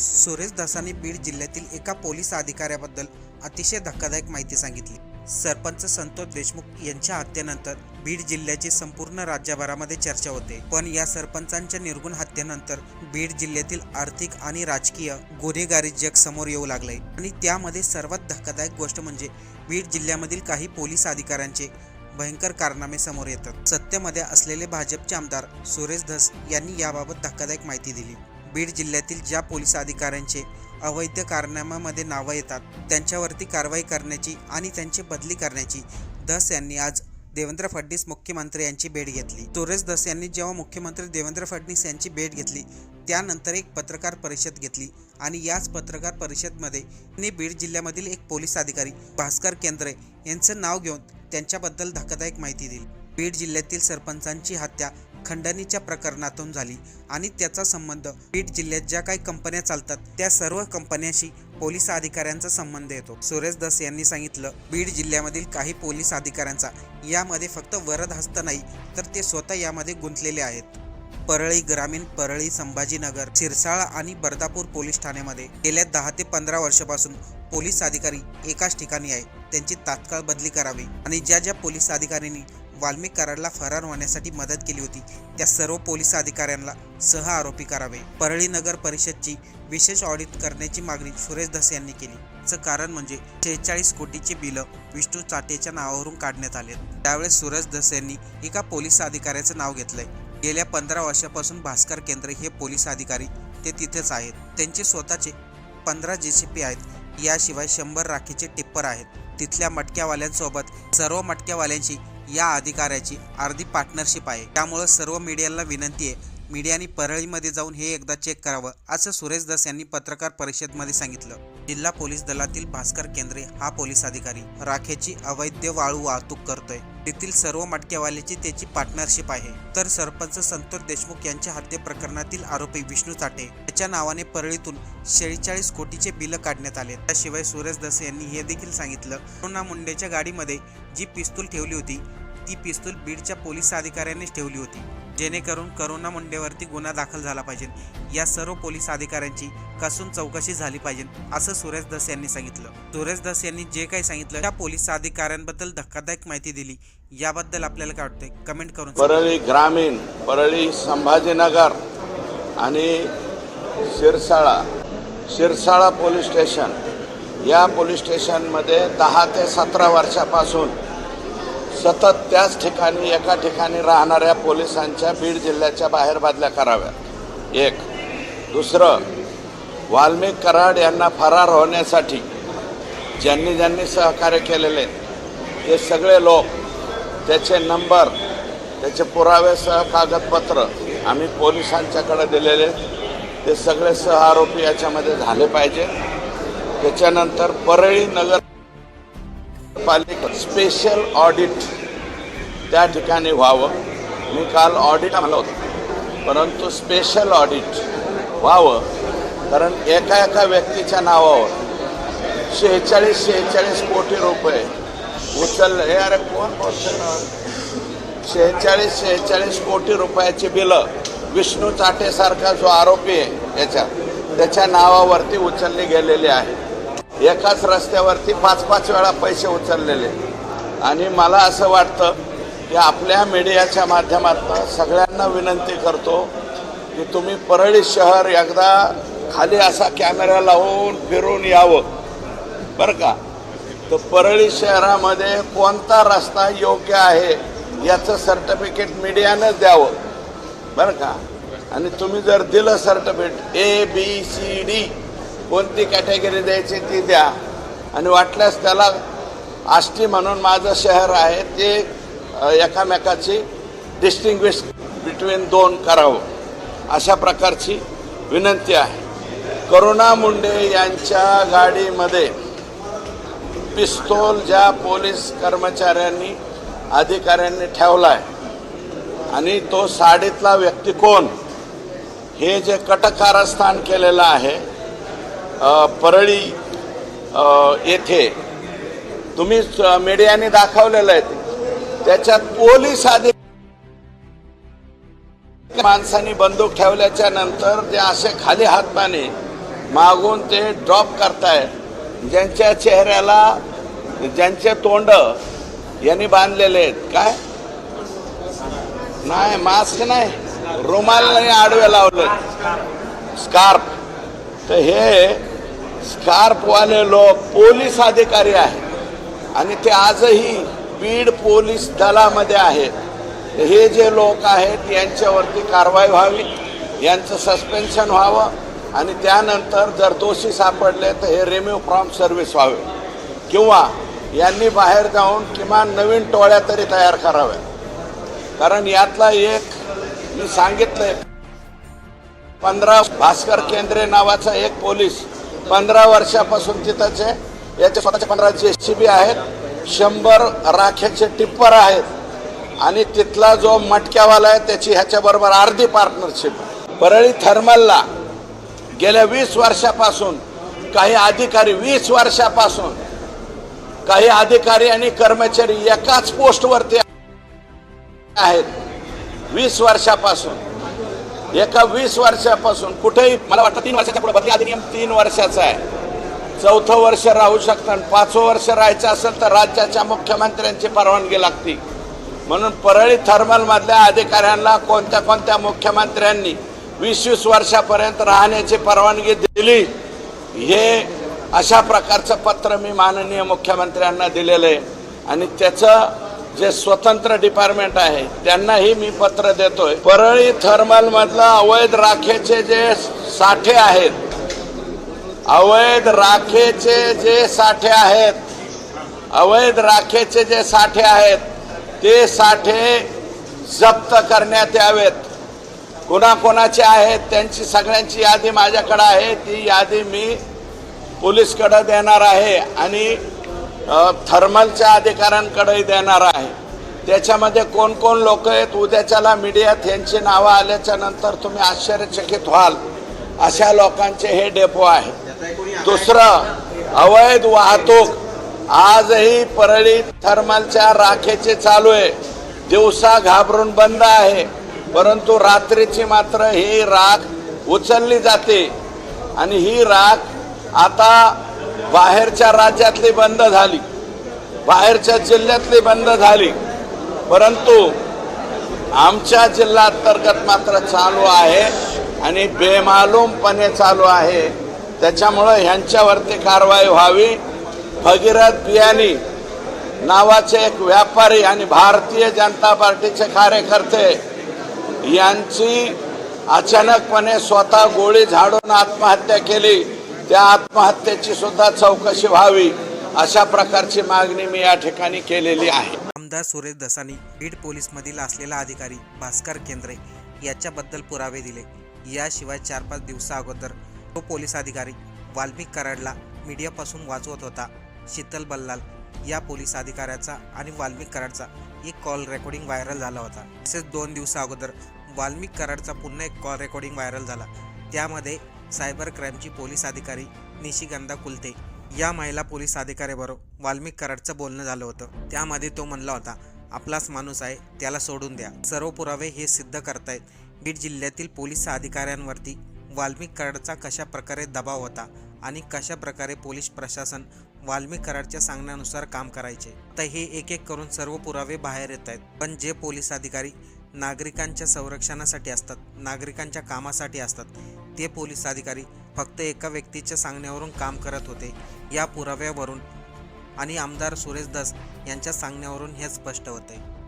सुरेश दासांनी बीड जिल्ह्यातील एका पोलीस अधिकाऱ्याबद्दल अतिशय धक्कादायक माहिती सांगितली. सरपंच संतोष देशमुख यांच्या हत्येनंतर बीड जिल्ह्याची संपूर्ण राज्यभरामध्ये चर्चा होते. पण या सरपंचांच्या निर्गुण हत्येनंतर बीड जिल्ह्यातील आर्थिक आणि राजकीय गुन्हेगारी जग समोर येऊ लागले आणि त्यामध्ये सर्वात धक्कादायक गोष्ट म्हणजे बीड जिल्ह्यामधील काही पोलीस अधिकाऱ्यांचे भयंकर कारनामे समोर येतात. सत्तेमध्ये असलेले भाजपचे आमदार सुरेश धस यांनी याबाबत धक्कादायक माहिती दिली. बीड जिल्ह्यातील ज्या पोलीस अधिकाऱ्यांचे अवैध कारनाम्यामध्ये नावं येतात त्यांच्यावरती कारवाई करण्याची आणि त्यांची बदली करण्याची धस यांनी आज देवेंद्र फडणवीस मुख्यमंत्री यांची भेट घेतली. सुरेश धस यांनी जेव्हा मुख्यमंत्री देवेंद्र फडणवीस यांची भेट घेतली त्यानंतर एक पत्रकार परिषद घेतली आणि याच पत्रकार परिषदमध्ये त्यांनी बीड जिल्ह्यामधील एक पोलीस अधिकारी भास्कर केंद्रे यांचं नाव घेऊन त्यांच्याबद्दल धक्कादायक माहिती दिली. बीड जिल्ह्यातील सरपंचांची हत्या खंडणीच्या प्रकरणातून झाली आणि त्याचा संबंध बीड जिल्ह्यात ज्या काही कंपन्या चालतात त्या सर्व कंपन्यांशी पोलीस अधिकाऱ्यांचा संबंध येतो. सुरेश दस यांनी सांगितलं बीड जिल्ह्यामधील काही पोलीस अधिकाऱ्यांचा यामध्ये फक्त वरद हस्त नाही तर ते स्वतः यामध्ये गुंतलेले आहेत. परळी ग्रामीण परळी संभाजीनगर शिरसाळा आणि बर्दापूर पोलीस ठाण्यामध्ये गेल्या दहा ते पंधरा वर्षापासून पोलीस अधिकारी एकाच ठिकाणी आहे त्यांची तात्काळ बदली करावी आणि ज्या ज्या पोलीस अधिकाऱ्यांनी वाल्मिक कराडला फरार होण्यासाठी मदत केली होती. त्या सर्व पोलीस अधिकाऱ्यांना सह आरोपी करावे. परळी नगर परिषदची विशेष ऑडिट करण्याची मागणी सुरेश धस यांनी केली. कारण म्हणजे शेहेचाळीस कोटीचे बिलं विष्णू चाटेच्या नावावरून काढण्यात आले त्यावेळेस सुरेश धस यांनी एका पोलीस अधिकाऱ्याचं नाव घेतलंय. गेल्या पंधरा वर्षापासून भास्कर केंद्रे हे पोलीस अधिकारी ते तिथेच आहेत. त्यांचे स्वतःचे पंधरा जे सी पी आहेत. याशिवाय शंभर राखीचे टिप्पर आहेत. तिथल्या मटक्यावाल्यांसोबत सर्व मटक्यावाल्यांशी या अधिकाऱ्याची अर्धी पार्टनरशिप आहे. त्यामुळं सर्व मीडियाला विनंती आहे मीडियाने परळीमध्ये जाऊन हे एकदा चेक करावं असं सुरेश दास यांनी पत्रकार परिषदमध्ये सांगितलं. जिल्हा पोलीस दलातील भास्कर केंद्रे हा पोलीस अधिकारी. राखेची अवैध वाळू वाहतूक करतोय. तेथील सर्व मटक्यावाल्याची त्याची पार्टनरशिप आहे. तर सरपंच संतोष देशमुख यांच्या हत्ये प्रकरणातील आरोपी विष्णू चाटे याच्या नावाने परळीतून शेहेचाळीस कोटीचे बिलं काढण्यात आले. त्याशिवाय सुरेश दस यांनी हे देखील सांगितलं मुंडेच्या गाडीमध्ये जी पिस्तूल ठेवली होती ती पिस्तूल बीडच्या पोलीस अधिकाऱ्यांनीच ठेवली होती. जेणेकरून करुणा मुंडेवरती गुन्हा दाखल झाला पाहिजे. या सर्व पोलीस अधिकाऱ्यांची कसून चौकशी झाली पाहिजे असं सुरेश दस यांनी सांगितलं. सुरेश दस यांनी जे काही सांगितलं त्या पोलीस अधिकाऱ्यांबद्दल धक्कादायक माहिती दिली. याबद्दल आपल्याला काय वाटतंय? कमेंट करून परळी ग्रामीण परळी संभाजीनगर आणि शिरसाळा शिरसाळा पोलीस स्टेशन. या पोलीस स्टेशनमध्ये दहा ते सतरा वर्षापासून सतत त्याच ठिकाणी एका ठिकाणी राहणाऱ्या पोलिसांच्या बीड जिल्ह्याच्या बाहेर बादल्या कराव्या. एक. दुसरं वाल्मिक कराड यांना फरार होण्यासाठी ज्यांनी ज्यांनी सहकार्य केलेले ते सगळे लोक त्याचे नंबर त्याचे पुरावेसह कागदपत्र आम्ही पोलिसांच्याकडे दिलेले ते सगळे सह आरोपी याच्यामध्ये झाले पाहिजे. त्याच्यानंतर परळी नगर पालिका स्पेशल ऑडिट त्या ठिकाणी व्हावं. मी काल ऑडिट आलं होतं. परंतु स्पेशल ऑडिट व्हावं कारण एका एका व्यक्तीच्या नावावर शेहेचाळीस शेहेचाळीस कोटी रुपये उचलले. हे अरे कोण बोलतंय? शेहेचाळीस शेहेचाळीस कोटी रुपयाची बिलं. विष्णू चाटेसारखा जो आरोपी आहे याच्यात त्याच्या नावावरती उचलली गेलेली आहे. एकाच रस्त्यावरती पाच पाच वेळा पैसे उचललेले. आणि मला असं वाटतं की आपल्या मीडियाच्या माध्यमातून सगळ्यांना विनंती करतो की तुम्ही परळी शहर एकदा खाली असा कॅमेरा लावून फिरून यावं. बरं का? तर परळी शहरामध्ये कोणता रस्ता योग्य आहे याचं सर्टिफिकेट मीडियानं द्यावं. बरं का? आणि तुम्ही जर दिलं certificate A B C D कोणती कॅटेगरी द्यायची ती द्या. आणि वाटल्यास त्याला आष्टी म्हणून माझं शहर आहे ते एकामेकाची डिस्टिंग्विश बिटवीन दोन करावं. अशा प्रकारची विनंती आहे. करुणा मुंडे यांच्या गाडीमध्ये पिस्तोल ज्या पोलीस कर्मचाऱ्यांनी अधिकाऱ्यांनी ठेवला आहे आणि तो साडीतला व्यक्ती कोण? हे जे कटकारस्थान केलेलं आहे परळी येथे तुम्ही मीडियाने दाखवलेलं आहे. त्याच्यात पोलीस अधिकारी माणसांनी बंदूक ठेवल्याच्या नंतर ते असे खाली हाताने मागून ते ड्रॉप करतायत. ज्यांच्या चेहऱ्याला ज्यांचे तोंड यांनी बांधलेले आहेत. काय? नाही मास्क नाही. रुमाल आडवे लावले स्कार्फ. तर हे स्कार्फवाले लोक पोलीस अधिकारी आहेत आणि ते आजही बीड पोलीस दलामध्ये आहेत. हे जे लोक आहेत यांच्यावरती कारवाई व्हावी यांचं सस्पेन्शन व्हावं आणि त्यानंतर जर दोषी सापडले तर हे रेम्यू फ्रॉम सर्व्हिस व्हावे. किंवा यांनी बाहेर जाऊन किमान नवीन टोळ्या तरी तयार कराव्या कारण यातला एक मी सांगितलंय पंधरा भास्कर केंद्रे नावाचा एक पोलीस पंधरा वर्षापासून तिथंच आहे. याचे स्वतःचे पंधरा जे सी बी आहेत. शंभर राख्याचे टिप्पर आहेत. आणि तिथला जो मटक्यावाला आहे त्याची ह्याच्याबरोबर अर्धी पार्टनरशिप परळी थर्मलला गेल्या वीस वर्षापासून काही अधिकारी वीस वर्षापासून काही अधिकारी आणि कर्मचारी एकाच पोस्टवरती आहेत. वीस वर्षापासून. एका वीस वर्षापासून कुठेही मला वाटतं तीन वर्षाच्या पुढे बदली अधिनियम तीन वर्षाचा आहे. चौथं वर्ष राहू शकतं आणि पाचवं वर्ष राहायचं असेल तर राज्याच्या मुख्यमंत्र्यांची परवानगी लागते. म्हणून परळी थर्मलमधल्या अधिकाऱ्यांना कोणत्या कोणत्या मुख्यमंत्र्यांनी वीस वीस वर्षापर्यंत राहण्याची परवानगी दिली हे अशा प्रकारचं पत्र मी माननीय मुख्यमंत्र्यांना दिलेलं आहे. आणि त्याचं जे स्वतंत्र डिपार्टमेंट आहे त्यांनाही मी पत्र देतोय. परळी थर्मल मधला अवैध राखेचे जे साठे आहेत अवैध राखेचे जे साठे आहेत अवैध राखेचे जे साठे आहेत ते साठे जप्त करण्यात यावेत. कोणाकोणाचे आहेत त्यांची सगळ्यांची यादी माझ्याकडे आहे ती यादी मी पोलीसकडे देणार आहे. आणि थर्मलच्या अधिकाऱ्यांकडेही देणार आहे. त्याच्यामध्ये कोण कोण लोक आहेत? उद्याच्याला मीडियात यांची नावं आल्याच्यानंतर तुम्ही आश्चर्यचकित व्हाल. अशा लोकांचे हे डेपो आहे. दुसरं अवैध वाहतूक. आजही परळी थर्मलच्या राखेचे चालू आहे. दिवसा घाबरून बंद आहे. परंतु रात्रीची मात्र ही राख उचलली जाते. आणि ही राख आता बाहेरच्या राज्यातली बंद झाली. बाहेरच्या जिल्ह्यातली बंद झाली. परंतु आमच्या जिल्हा अंतर्गत मात्र चालू आहे आणि बेमालूमपणे चालू आहे. त्याच्यामुळं ह्यांच्यावरती कारवाई व्हावी. भगीरथ बियानी नावाचे एक व्यापारी आणि भारतीय जनता पार्टीचे कार्यकर्ते यांची अचानकपणे स्वतः गोळी झाडून आत्महत्या केली. त्या आत्महत्येची सुद्धा चौकशी व्हावी अशा प्रकारची मागणी मी या ठिकाणी केलेली आहे. आमदार सुरेश दसानी बीड पोलीसमधील असलेला अधिकारी भास्कर केंद्रे याच्याबद्दल पुरावे दिले. याशिवाय चार पाच दिवसा अगोदर तो पोलीस अधिकारी वाल्मिक कराडला मीडियापासून वाचवत होता. शीतल बल्लाल या पोलीस अधिकाऱ्याचा आणि वाल्मिक कराडचा एक कॉल रेकॉर्डिंग व्हायरल झाला होता. तसेच दोन दिवसा अगोदर वाल्मिक कराडचा पुन्हा एक कॉल रेकॉर्डिंग व्हायरल झाला. त्यामध्ये सायबर क्राईमची पोलीस अधिकारी निशिगंधा कुलते या महिला पोलीस अधिकाऱ्याबरोबर वाल्मिक कराडचं बोलणं झालं होतं. त्यामध्ये तो म्हणला होता आपलाच माणूस आहे त्याला सोडून द्या. सर्व पुरावे हे सिद्ध करतायत. बीड जिल्ह्यातील पोलीस अधिकाऱ्यांवरती वाल्मिक कराडचा कशा प्रकारे दबाव होता आणि कशा प्रकारे पोलीस प्रशासन वाल्मिक कराडच्या सांगण्यानुसार काम करायचे तर हे एक एक करून सर्व पुरावे बाहेर येत आहेत. पण जे पोलीस अधिकारी नागरिकांच्या संरक्षणासाठी असतात नागरिकांच्या कामासाठी असतात ते पोलीस अधिकारी फक्त एका व्यक्तीच्या सांगण्यावरून काम करत होते. या पुराव्यावरून आणि आमदार सुरेश दस यांच्या सांगण्यावरून हे स्पष्ट होते.